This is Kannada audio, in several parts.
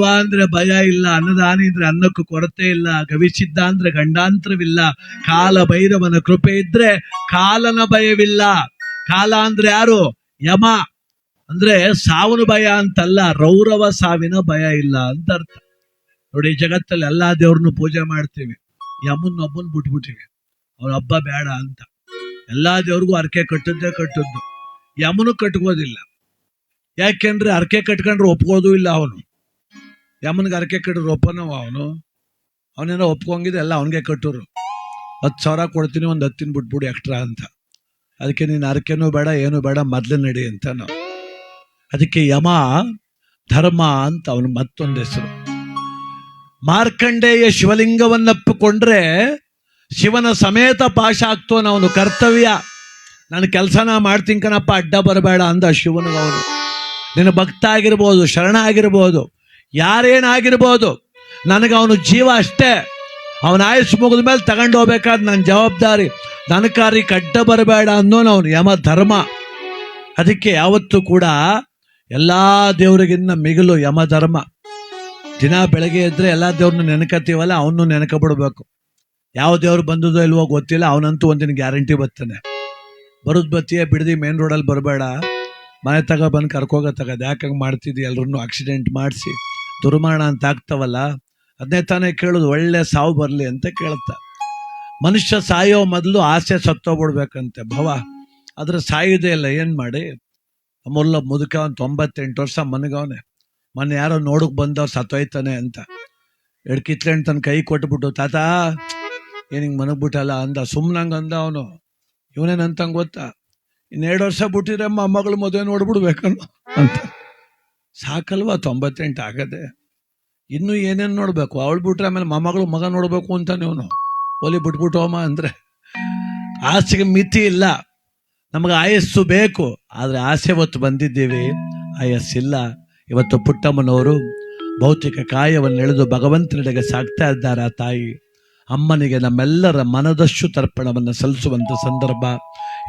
ಅಂದ್ರೆ ಭಯ ಇಲ್ಲ, ಅನ್ನದಾನ ಇದ್ರೆ ಅನ್ನಕ್ಕೂ ಕೊರತೆ ಇಲ್ಲ ಗವಿಸಿದ್ದ ಅಂದ್ರೆ ಗಂಡಾಂತರವಿಲ್ಲ. ಕಾಲ ಭೈರವನ ಕೃಪೆ ಇದ್ರೆ ಕಾಲನ ಭಯವಿಲ್ಲ. ಕಾಲ ಅಂದ್ರೆ ಯಾರು? ಯಮ. ಅಂದ್ರೆ ಸಾವಿನ ಭಯ ಅಂತಲ್ಲ, ರೌರವ ಸಾವಿನ ಭಯ ಇಲ್ಲ ಅಂತ ಅರ್ಥ. ನೋಡಿ ಜಗತ್ತಲ್ಲಿ ಎಲ್ಲಾ ದೇವ್ರನ್ನು ಪೂಜೆ ಮಾಡ್ತೀವಿ. ಯಮನ್ನೊಬ್ಬನ್ ಬಿಟ್ಬಿಟ್ಟಿವಿ. ಅವ್ರ ಹಬ್ಬ ಬೇಡ ಅಂತ. ಎಲ್ಲಾ ದೇವ್ರಿಗೂ ಅರ್ಕೆ ಕಟ್ಟದ್ದೇ ಕಟ್ಟದ್ದು. ಯಮನು ಕಟ್ಕೋದಿಲ್ಲ ಯಾಕೆಂದ್ರೆ ಅರ್ಕೆ ಕಟ್ಕೊಂಡ್ರೆ ಒಪ್ಕೋದು ಇಲ್ಲ ಅವನು. ಯಮನ್ಗೆ ಅರಕೆ ಕಟ್ಟಿದ್ರು ಒಪ್ಪನವ ಅವನು. ಅವನೇನೋ ಒಪ್ಕೊಂಗಿದ್ದ ಎಲ್ಲ ಅವನಿಗೆ ಕಟ್ಟೋರು. ಹತ್ತು ಸಾವಿರ ಕೊಡ್ತೀನಿ, ಒಂದು ಹತ್ತಿನ ಬಿಟ್ಬಿಡು ಎಕ್ಸ್ಟ್ರಾ ಅಂತ. ಅದಕ್ಕೆ ನೀನು ಅರಕೆನೂ ಬೇಡ, ಏನೂ ಬೇಡ, ಮೊದ್ಲು ನಡಿ ಅಂತ ನಾವು. ಅದಕ್ಕೆ ಯಮ, ಧರ್ಮ ಅಂತ ಅವನು ಮತ್ತೊಂದು ಹೆಸರು. ಮಾರ್ಕಂಡೇಯ ಶಿವಲಿಂಗವನ್ನಪ್ಪಿಕೊಂಡ್ರೆ ಶಿವನ ಸಮೇತ ಪಾಶ ಆಗ್ತೋನ ಅವನು ಕರ್ತವ್ಯ. ನಾನು ಕೆಲಸನ ಮಾಡ್ತೀನಿ ಕಣಪ್ಪ, ಅಡ್ಡ ಬರಬೇಡ ಅಂದ ಶಿವನಿಗೆ ಅವನು ನಿನ್ನ ಭಕ್ತ ಆಗಿರ್ಬೋದು, ಶರಣ ಆಗಿರ್ಬೋದು. ಯಾರೇನಾಗಿರ್ಬೋದು? ನನಗೆ ಅವನು ಜೀವ ಅಷ್ಟೇ. ಅವನ ಆಯುಷ್ ಮುಗಿದ ಮೇಲೆ ತಗೊಂಡು ಹೋಗ್ಬೇಕಾದ ನನ್ನ ಜವಾಬ್ದಾರಿ, ನನ್ನ ಕಾರಿ ಅಡ್ಡ ಬರಬೇಡ ಅನ್ನೋನು ಅವನು, ಯಮ ಧರ್ಮ. ಅದಕ್ಕೆ ಯಾವತ್ತೂ ಕೂಡ ಎಲ್ಲಾ ದೇವರಿಗಿನ್ನ ಮಿಗಿಲು ಯಮ ಧರ್ಮ. ದಿನ ಬೆಳಗ್ಗೆ ಇದ್ರೆ ಎಲ್ಲಾ ದೇವ್ರನ್ನ ನೆನಕತ್ತೀವಲ್ಲ ಅವನು ನೆನಕ ಬಿಡ್ಬೇಕು ಯಾವ ದೇವ್ರು ಬಂದದೋ ಇಲ್ವೋ ಗೊತ್ತಿಲ್ಲ, ಅವನಂತೂ ಒಂದಿನ ಗ್ಯಾರಂಟಿ ಬರ್ತಾನೆ. ಬರುದ್ ಬತ್ತಿಯೇ ಬಿಡದಿ, ಮೇನ್ ರೋಡಲ್ಲಿ ಬರಬೇಡ. ಮನೆ ತಗೋ ಬಂದು ಕರ್ಕೋಗ ತಗದು. ಯಾಕಂಗೆ ಮಾಡ್ತಿದ್ದಿ? ಎಲ್ರನ್ನೂ ಆಕ್ಸಿಡೆಂಟ್ ಮಾಡಿಸಿ. ದುರ್ಮರಣ ಅಂತ ಆಗ್ತಾವಲ್ಲ, ಅದನ್ನೇ ತಾನೇ ಕೇಳೋದು, ಒಳ್ಳೆ ಸಾವು ಬರಲಿ ಅಂತ ಕೇಳುತ್ತ. ಮನುಷ್ಯ ಸಾಯೋ ಮೊದಲು ಆಸೆ ಸತ್ತೋಗ್ಬಿಡ್ಬೇಕಂತೆ ಭವ. ಆದ್ರೆ ಸಾಯೋದೆ ಇಲ್ಲ, ಏನು ಮಾಡಿ? ಅಮೂಲ್ಲ ಮುದುಕ ಒಂದು ತೊಂಬತ್ತೆಂಟು ವರ್ಷ ಮನಗವನೆ. ಮೊನ್ನೆ ಯಾರೋ ನೋಡಕ್ ಬಂದವ್ರು ಸತ್ತೋಯ್ತಾನೆ ಅಂತ. ಎಡ್ಕಿತ್ಲೆಂಡ್ ತನ್ನ ಕೈ ಕೊಟ್ಬಿಟ್ಟು, ತಾತ, ಏನ್ ಹಿಂಗ್ ಮನಗ್ಬಿಟ್ಟಲ್ಲ ಅಂದ. ಸುಮ್ನಂಗ ಅಂದ ಅವನು. ಇವನೇನಂತಂಗೆ ಗೊತ್ತಾ? ಇನ್ನೆರಡು ವರ್ಷ ಬಿಟ್ಟಿದ್ರೆ ಮಗಳು ಮದುವೆ ನೋಡ್ಬಿಡ್ಬೇಕನ್ನು ಅಂತ. ಸಾಕಲ್ವಾ ತೊಂಬತ್ತೆಂಟು ಆಗದೆ? ಇನ್ನು ಏನೇನು ನೋಡಬೇಕು? ಅವಳು ಬಿಟ್ರೆ ಆಮೇಲೆ ಮೊಮ್ಮಗಳು ಮಗ ನೋಡಬೇಕು ಅಂತ ನೀವು ಒಲಿ ಬಿಟ್ಬಿಟ್ಟು ಹೋಮ ಅಂದ್ರೆ. ಆಸೆಗೆ ಮಿತಿ ಇಲ್ಲ. ನಮಗೆ ಆಯಸ್ಸು ಬೇಕು. ಆದರೆ ಆಸೆ ಹೊತ್ತು ಬಂದಿದ್ದೀವಿ. ಆಯಸ್ಸಿಲ್ಲ. ಇವತ್ತು ಪುಟ್ಟಮ್ಮನವರು ಭೌತಿಕ ಕಾಯವನ್ನು ಎಳೆದು ಭಗವಂತನೆಡೆಗೆ ಸಾಕ್ತಾ ಇದ್ದಾರೆ ತಾಯಿ. ಅಮ್ಮನಿಗೆ ನಮ್ಮೆಲ್ಲರ ಮನದಷ್ಟು ತರ್ಪಣವನ್ನು ಸಲ್ಲಿಸುವಂತ ಸಂದರ್ಭ.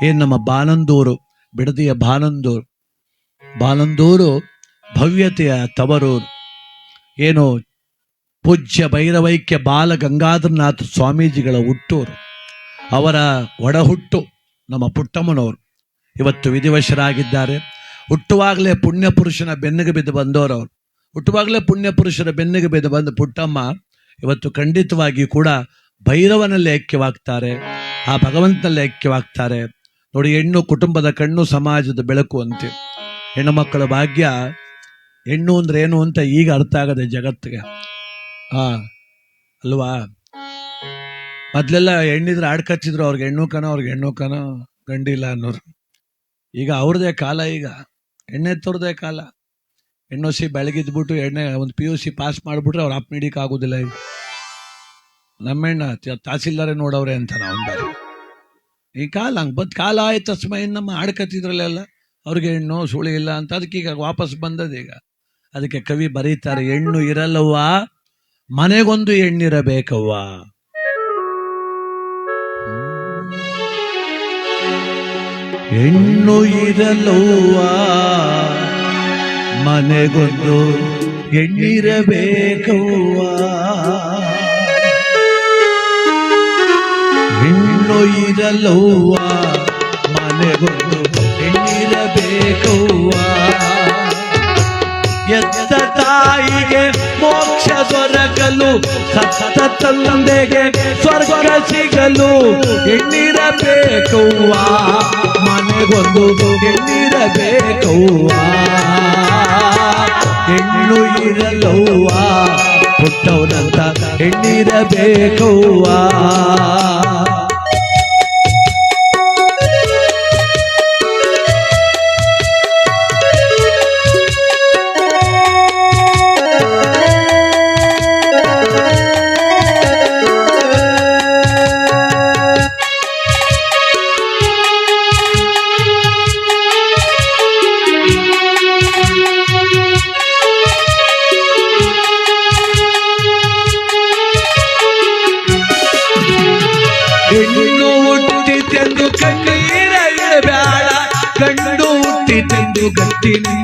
ಏನ್ ನಮ್ಮ ಬಾನಂದೂರು, ಬಿಡದಿಯ ಬಾನಂದೂರು. ಬಾನಂದೂರು ಭವ್ಯತೆಯ ತವರೂರು ಏನು ಪೂಜ್ಯ ಭೈರವೈಕ್ಯ ಬಾಲ ಗಂಗಾಧರನಾಥ ಸ್ವಾಮೀಜಿಗಳ ಹುಟ್ಟೂರು, ಅವರ ಒಡಹುಟ್ಟು ನಮ್ಮ ಪುಟ್ಟಮ್ಮನವರು. ಇವತ್ತು ವಿಧಿವಶರಾಗಿದ್ದಾರೆ. ಹುಟ್ಟುವಾಗಲೇ ಪುಣ್ಯ ಪುರುಷನ ಬೆನ್ನಿಗೆ ಬಿದ್ದು ಬಂದವರು ಅವರು ಹುಟ್ಟುವಾಗಲೇ ಪುಣ್ಯ ಪುರುಷರ ಬೆನ್ನಿಗೆ ಬಿದ್ದು ಬಂದ ಪುಟ್ಟಮ್ಮ ಇವತ್ತು ಖಂಡಿತವಾಗಿ ಕೂಡ ಭೈರವನಲ್ಲಿ ಐಕ್ಯವಾಗ್ತಾರೆ, ಆ ಭಗವಂತನಲ್ಲಿ ಐಕ್ಯವಾಗ್ತಾರೆ. ನೋಡಿ, ಹೆಣ್ಣು ಕುಟುಂಬದ ಕಣ್ಣು ಸಮಾಜದ ಬೆಳಕು ಅಂತೆ ಹೆಣ್ಣು ಮಕ್ಕಳ ಭಾಗ್ಯ ಹೆಣ್ಣು ಅಂದ್ರೆ ಏನು ಅಂತ ಈಗ ಅರ್ಥ ಆಗದೆ ಜಗತ್ತಿಗೆ. ಹಾ ಅಲ್ವಾ? ಮೊದ್ಲೆಲ್ಲ ಹೆಣ್ಣಿದ್ರೆ ಆಡ್ ಕಚ್ಚಿದ್ರು, ಅವ್ರಿಗೆ ಹೆಣ್ಣು ಕನ ಅವ್ರಿಗೆ ಹೆಣ್ಣು ಕನ ಗಂಡಿಲ್ಲ ಅನ್ನೋರು. ಈಗ ಅವ್ರದೇ ಕಾಲ ಈಗ. ಎಣ್ಣೆತ್ತವ್ರದೇ ಕಾಲ. ಹೆಣ್ಣು ಸಿ ಬೆಳಗಿದ್ಬಿಟ್ಟು ಎಣ್ಣೆ ಒಂದು ಪಿ ಯು ಸಿ ಪಾಸ್ ಮಾಡಿಬಿಟ್ರೆ ಅವ್ರು ಅಪ್ ನೀಡಿಕ್ ಆಗೋದಿಲ್ಲ ಈಗ. ನಮ್ಮೆಣ್ಣ ತಹಸೀಲ್ದಾರೇ ನೋಡವ್ರೆ ಅಂತ ನಾವು ಬೇರೆ ಈ ಕಾಲ ಹಂಗೆ ಬದ್ ಕಾಲ ಆಯ್ತು ತಸ್ಮೈ ನಮ್ಮ ಆಡ್ಕತ್ತಿದ್ರಲ್ಲೆಲ್ಲ ಅವ್ರಿಗೆ ಹೆಣ್ಣು, ಸುಳಿ ಇಲ್ಲ ಅಂತ ಅದಕ್ಕೆ ಈಗ ವಾಪಸ್ ಈಗ ಅದಕ್ಕೆ ಕವಿ ಬರೀತಾರೆ, ಹೆಣ್ಣು ಇರಲ್ಲವ್ವ, ಮನೆಗೊಂದು ಹೆಣ್ಣಿರಬೇಕವ್ವ. ಹೆಣ್ಣು ಇರಲವ್ವ ಮನೆಗೊಂದು ಹೆಣ್ಣಿರಬೇಕವ್ವ. ಹೆಣ್ಣು ಇರಲ್ಲವ್ವ, ಮನೆಗೊಂದು ಹೆಣ್ಣಿರಬೇಕವ್ವ. ತಾಯಿಗೆ ಮೋಕ್ಷ ದೊರಕಲು ಸತ್ತ ತಂದೆಗೆ ಸ್ವರ್ಗ ಸಿಗಲು ಹೆಣ್ಣಿರಬೇಕವ್ವ. ಮನೆಗೊಂದು ಹೆಣ್ಣಿರಬೇಕವ್ವ. ಹೆಣ್ಣು ಇರಲವ್ವ ಪುಟ್ಟವನಂತ ಹೆಣ್ಣಿರಬೇಕವ್ವ.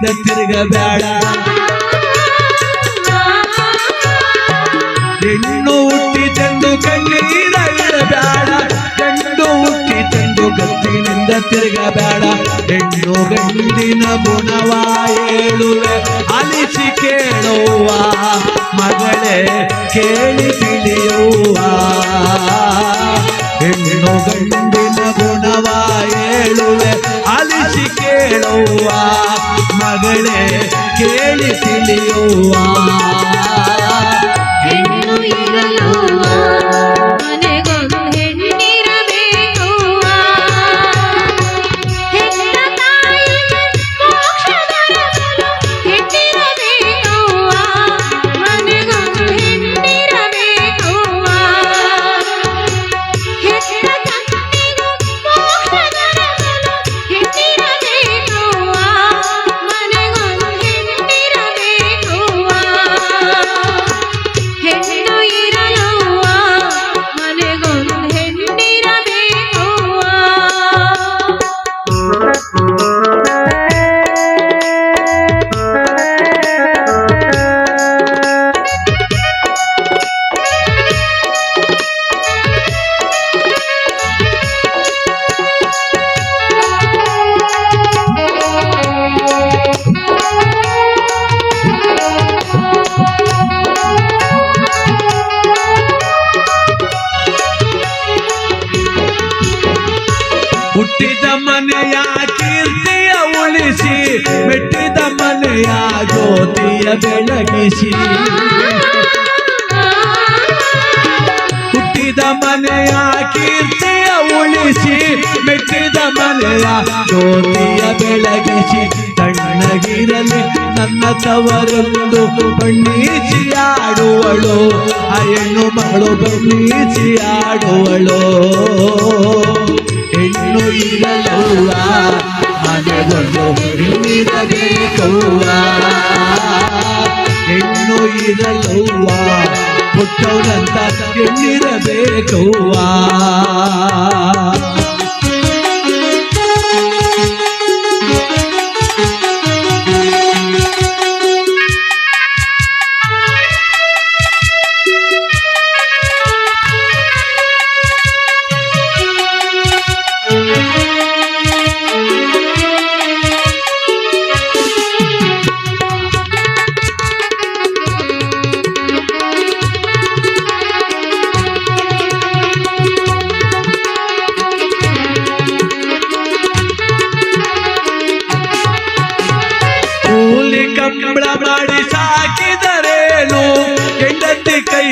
ಹಿಂದೆ ತಿರುಗಬೇಡ. ಹೆಣ್ಣು ಹುಟ್ಟಿ ತಂದು ಕಣ್ಣೀರ ಇಡಬೇಡ ಗಂಡು ಹುಟ್ಟಿ ತಂದು ಗತ್ತಿನಿಂದ ತಿರುಗಬೇಡ. ಹೆಣ್ಣು ಗಂಡಿನ ಗುಣವಾ ಹೇಳುವೆ, ಅಲಿಸಿ ಕೇಳುವ, ಮಗಳೇ ಕೇಳಿ ತಿಳಿಯುವ. ಹೆಣ್ಣು ಗಂಡಿನ ಗುಣವ ಹೇಳುವೆ. ಅಲಿಸಿ ಕೇಳುವ. ಮಗಳೇ ಕೇಳಿ ತಿಳಿಯುವ. ಮನೆಯ ಜ್ಯೋತಿಯ ಬೆಳಗಿಸಿ. ಹುಟ್ಟಿದ ಮನೆಯ ಕೀರ್ತಿಯ ಉಳಿಸಿ ಮೆಟ್ಟಿದ ಮನೆಯ ಜ್ಯೋತಿಯ ಬೆಳಗಿಸಿ. ತಣ್ಣಗಿರಲಿ ನನ್ನ ತವರಲ್ಲೂ ಬಣ್ಣೀಚಿಯಾಡುವಳು ಹೆಣ್ಣು ಮಗಳು ಬಣ್ಣೀಚಿಯಾಡುವಳು ಹೆಣ್ಣು ಇರಲವ್ವ ಮನೆಗೊಂದು ಹೆಣ್ಣಿರಬೇಕವ್ವ ಹೆಣ್ಣು ಇರಲವ್ವ ಹುಟ್ಟವನಂತ ಹೆಣ್ಣಿರಬೇಕವ್ವ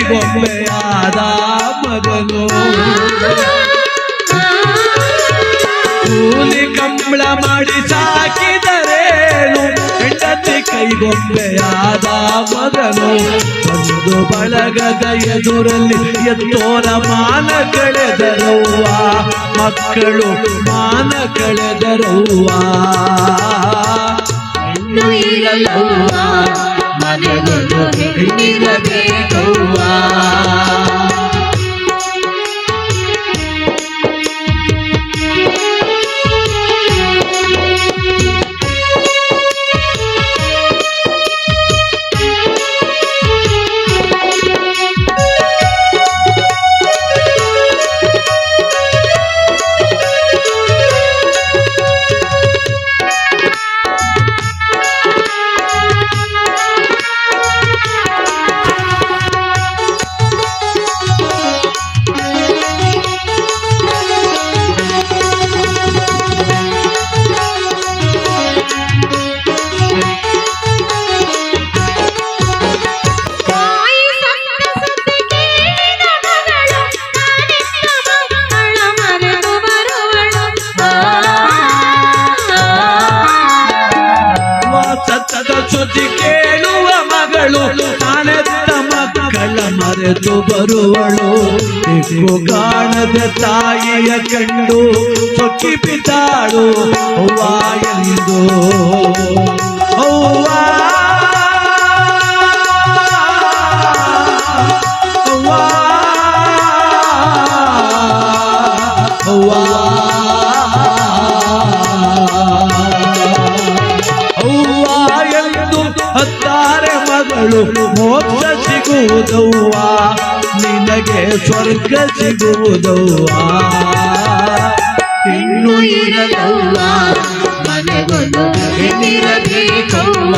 ಕೈಗೊಂಬೆಯಾದ ಮಗನು. ಕೂಲಿ ಕಂಬಳ ಮಾಡಿ ಸಾಕಿದರೇನು? ಹೆಂಡತಿ ಕೈಗೊಂಬೆಯಾದ ಮಗನು. ಒಂದು ಬಳಗದ ಎದುರಲ್ಲಿ ಎತ್ತೋರ ಮಾನ ಕಳೆದರವ್ವ. ಮಕ್ಕಳು ಮಾನ ಕಳೆದರವ್ವ. ಇರಲವ್ವ. ಮನೆಗೊಂದು ಹೆಣ್ಣಿರಬೇಕವ್ವ ಮರೆತು ಬರುವಳು. ದಿಕ್ಕು ಕಾಣದ ತಾಯಿಯ ಕಂಡು ಸೊಕ್ಕಿ ಬಿದ್ದಾಳು. ಅವ್ವ ಎಂದು. ಅವ್ವ. ಅವ್ವ. ಅವ್ವ ಎಂದು ಹತ್ತಾರೆ ಮಗಳು. ಮೋಕ್ಷ ಸಿಗುವುದವ್ವ ನಿನಗೆ ಸ್ವರ್ಗ ಸಿಗುವುದವ್ವ? ಇನ್ನು ಇರಲವ್ವ? ಮನೆಗೊಂದು ಹೆಣ್ಣಿರಬೇಕವ್ವ?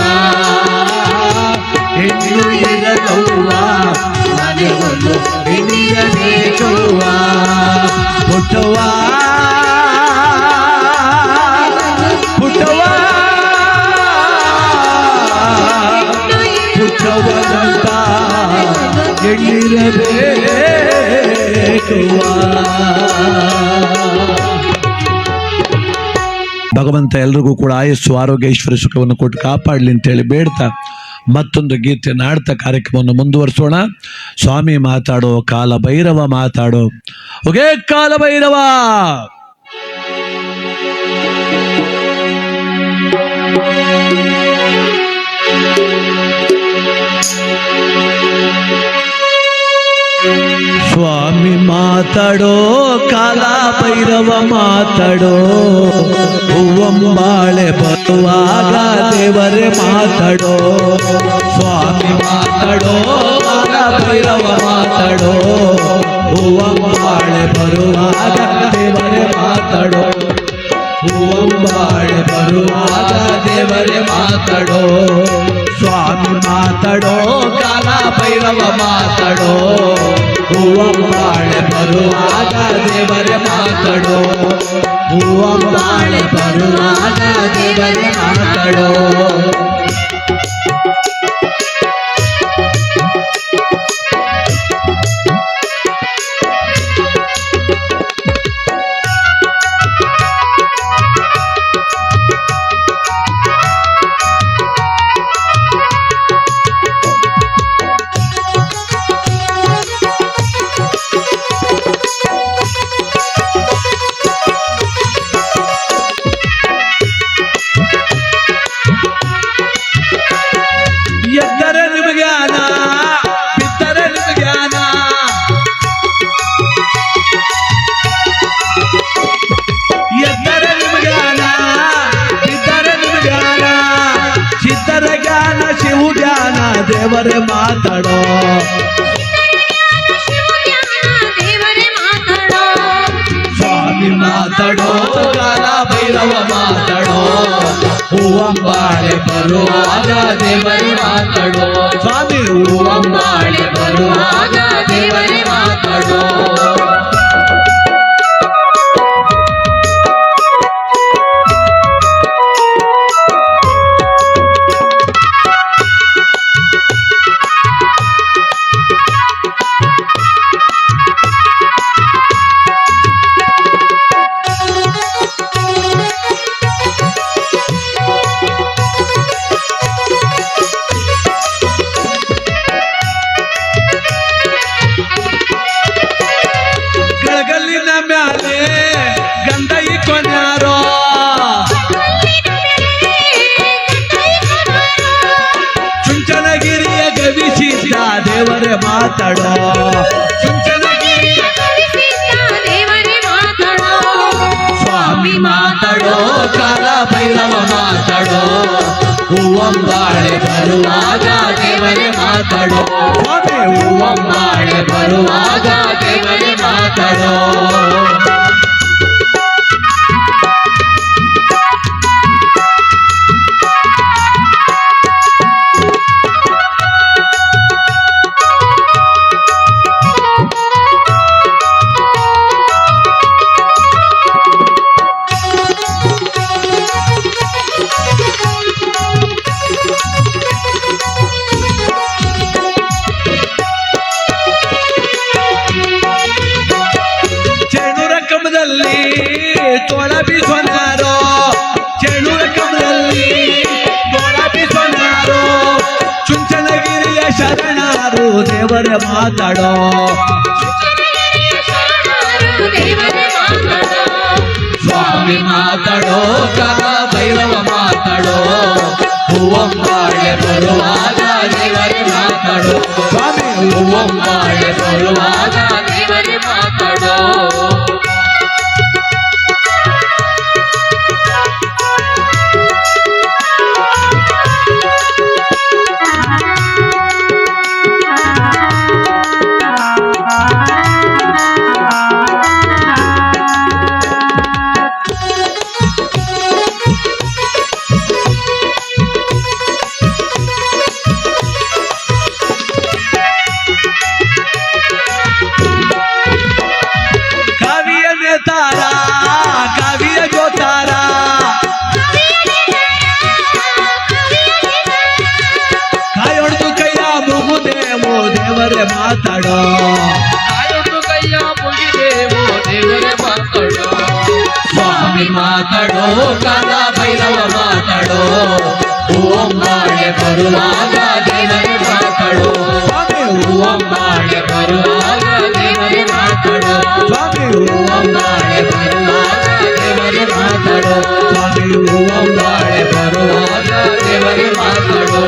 ಹೆಣ್ಣು ಇರಲವ್ವ? ಮನೆಗೊಂದು ಹೆಣ್ಣಿರಬೇಕವ್ವ? ಪುಟ್ಟವ್ವ ಪುಟ್ಟವ್ವನಂತ ಭಗವಂತ ಎಲ್ರಿಗೂ ಕೂಡ ಆಯಸ್ಸು, ಆರೋಗ್ಯ, ಐಶ್ವರ್ಯ, ಸುಖವನ್ನು ಕೊಟ್ಟು ಕಾಪಾಡಲಿ ಅಂತೇಳಿ ಬೇಡ್ತಾ ಮತ್ತೊಂದು ಗೀತೆ ನಾಡ್ತಾ ಕಾರ್ಯಕ್ರಮವನ್ನು ಮುಂದುವರಿಸೋಣ. ಸ್ವಾಮಿ ಮಾತಾಡೋ ಕಾಲ ಭೈರವ ಮಾತಾಡೋ. ಓಕೆ ಕಾಲ ಭೈರವ! ಸ್ವಾಮಿ ಮಾತಾಡೋ ಕಾಲ ಭೈರವ ಮಾತಾಡೋ ಹೂವಂಬಾಳೆ ಬರುವಾಗ ದೇವರೇ ಮಾತಾಡೋ ಸ್ವಾಮಿ ಮಾತಾಡೋ ಕಾಲ ಭೈರವ ಮಾತಾಡೋ ಹೂವಂಬಾಳೆ ಬರುವಾಗ ದೇವರೇ ಮಾತಾಡೋ ಹೂವಂಬಾಳೆ ಬರುವಾಗ ದೇವರೇ ಮಾತಾಡೋ ಸ್ವಾಮಿ ಮಾತಾಡೋ ಕಾಲ ಭೈರವ ಮಾತಾಡೋ. ಹೂವಂಬಾಳೆ ಬರುವಾಗ ದೇವರೇ ಮಾತಾಡೋ. ಹೂವಂಬಾಳೆ ಬರುವಾಗ ದೇವರ ಮಾತಾಡೋ. ದೇವರೇ ಮಾತಾಡೋ ದೇವರೇ ಮಾತಾಡೋ ಸ್ವಾಮಿ ಮಾತಾಡೋ ಕಾಲ ಭೈರವ ಮಾತಾಡೋ ಹೂವಂಬಾಳೆ ಬರುವಾಗ ದೇವರೇ ಮಾತಾಡೋ ಸ್ವಾಮಿ ಹೂವಂಬಾಳೆ ಬರುವಾಗ ಸ್ವಾಮಿ ಮಾತಾಡೋ ಕಾಲ ಭೈರವ ಮಾತಾಡೋ ಹೂವಂಬಾಳೆ ಬರುವಾಗ ದೇವರೇ ಮಾತಾಡೋ ಸ್ವಾಮಿ ಹೂವಂಬಾಳೆ ಬರುವಾಗ ದೇವರೇ ಮಾತಾಡೋ ಮಾತಾಡೋ ದೇವರೇ ಮಾತಾಡೋ ಸ್ವಾಮಿ ಮಾತಾಡೋ ಕಾಲ ಭೈರವ ಮಾತಾಡೋ ಹೂವಂಬಾಳೆ ಬರುವಾಗ ದೇವರೇ ಮಾತಾಡೋ ಸ್ವಾಮಿ ಹೂವಂಬಾಳೆ ಬರುವಾಗ ದೇವರೇ ಮಾತಾಡೋ ಸ್ವಾಮಿ ಮಾತಾಡೋ ಕಾಲ ಭೈರವ ಮಾತಾಡೋ ಓಂ ಬಾಳೆ ಬರುವಾಗ ದೇವರೇ ಮಾತಾಡೋ ಓಂ ಬಾಳೆ ಬರುವಾಗ ದೇವರೇ ಮಾತಾಡೋ ಓಂ ಬಾಳೆ ಬರುವಾಗ ದೇವರೇ ಮಾತಾಡೋ ಓಂ ಬಾಳೆ ಬರುವಾಗ ದೇವರೇ ಮಾತಾಡೋ